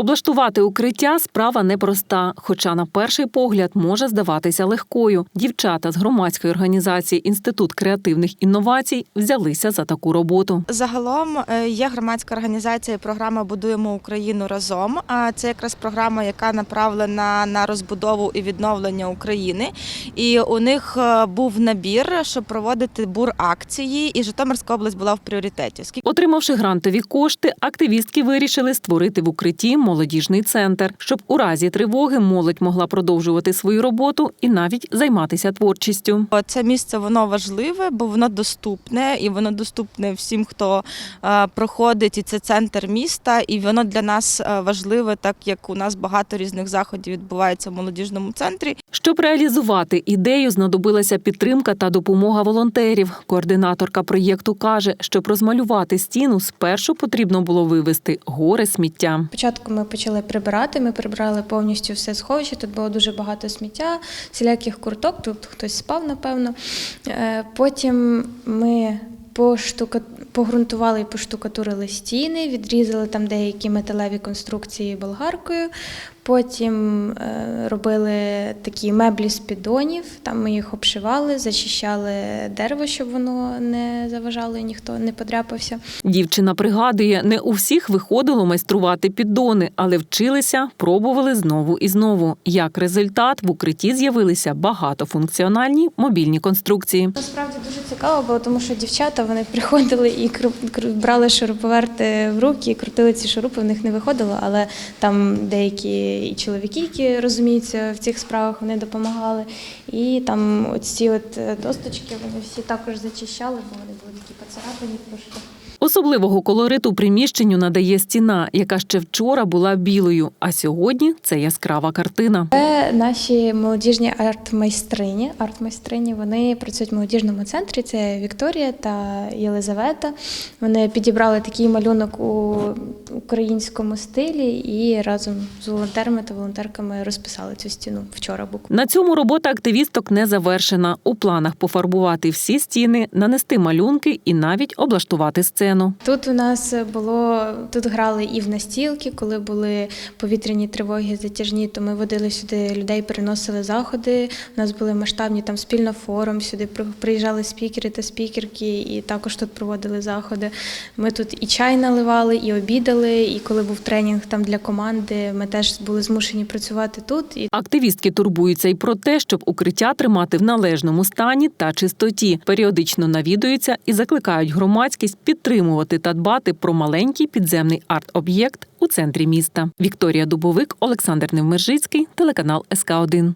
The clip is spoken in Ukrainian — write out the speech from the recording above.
Облаштувати укриття справа непроста, хоча на перший погляд може здаватися легкою. Дівчата з громадської організації Інститут креативних інновацій взялися за таку роботу. Загалом е, є громадська організація. Програма Будуємо Україну разом. А це якраз програма, яка направлена на розбудову і відновлення України. І у них е, був набір, щоб проводити бур акції, і Житомирська область була в пріоритеті. Отримавши грантові кошти, активістки вирішили створити в укритті молодіжний центр, щоб у разі тривоги молодь могла продовжувати свою роботу і навіть займатися творчістю. Це місце воно важливе, бо воно доступне і воно доступне всім, хто е, проходить. І це центр міста, і воно для нас е, важливе, так як у нас багато різних заходів відбувається в молодіжному центрі. Щоб реалізувати ідею, знадобилася підтримка та допомога волонтерів. Координаторка проєкту каже, щоб розмалювати стіну, спершу потрібно було вивезти гори сміття. Спочатку ми почали прибирати. Ми прибрали повністю все сховище. Тут було дуже багато сміття, всіляких курток. Тут хтось спав, напевно. Е, Потім ми поштука... погрунтували і поштукатурили стіни, відрізали там деякі металеві конструкції болгаркою. Потім е, робили такі меблі з піддонів. Там ми їх обшивали, зачищали дерево, щоб воно не заважало і ніхто не подряпався. Дівчина пригадує, не у всіх виходило майструвати піддони, але вчилися, пробували знову і знову. Як результат, в укритті з'явилися багатофункціональні мобільні конструкції. Насправді дуже цікаво було, тому що дівчата вони приходили і брали шуруповерти в руки, і крутили ці шурупи, в них не виходило, але там деякі і чоловіки, які розуміються в цих справах, вони допомагали. І там ці от е, досточки вони всі також зачищали, бо вони були такі поцарапані трошки. Особливого колориту приміщенню надає стіна, яка ще вчора була білою, а сьогодні це яскрава картина. Це наші молодіжні арт-майстрині. Арт-майстрині вони працюють в молодіжному центрі. Це Вікторія та Єлизавета. Вони підібрали такий малюнок у українському стилі і разом з волонтерами та волонтерками розписали цю стіну вчора. Буквально. На цьому робота активісток не завершена. У планах пофарбувати всі стіни, нанести малюнки і навіть облаштувати сцену. Тут у нас було тут грали і в настілки, коли були повітряні тривоги затяжні, то ми водили сюди людей, переносили заходи. У нас були масштабні там спільно форум. Сюди при- приїжджали спікери та спікерки, і також тут проводили заходи. Ми тут і чай наливали, і обідали. І коли був тренінг там для команди, ми теж були змушені працювати тут. І Активістки турбуються й про те, щоб укриття тримати в належному стані та чистоті. Періодично навідуються і закликають громадськість підтримувати та дбати про маленький підземний арт-об'єкт у центрі міста. Вікторія Дубовик, Олександр Невмержицький, телеканал СК 1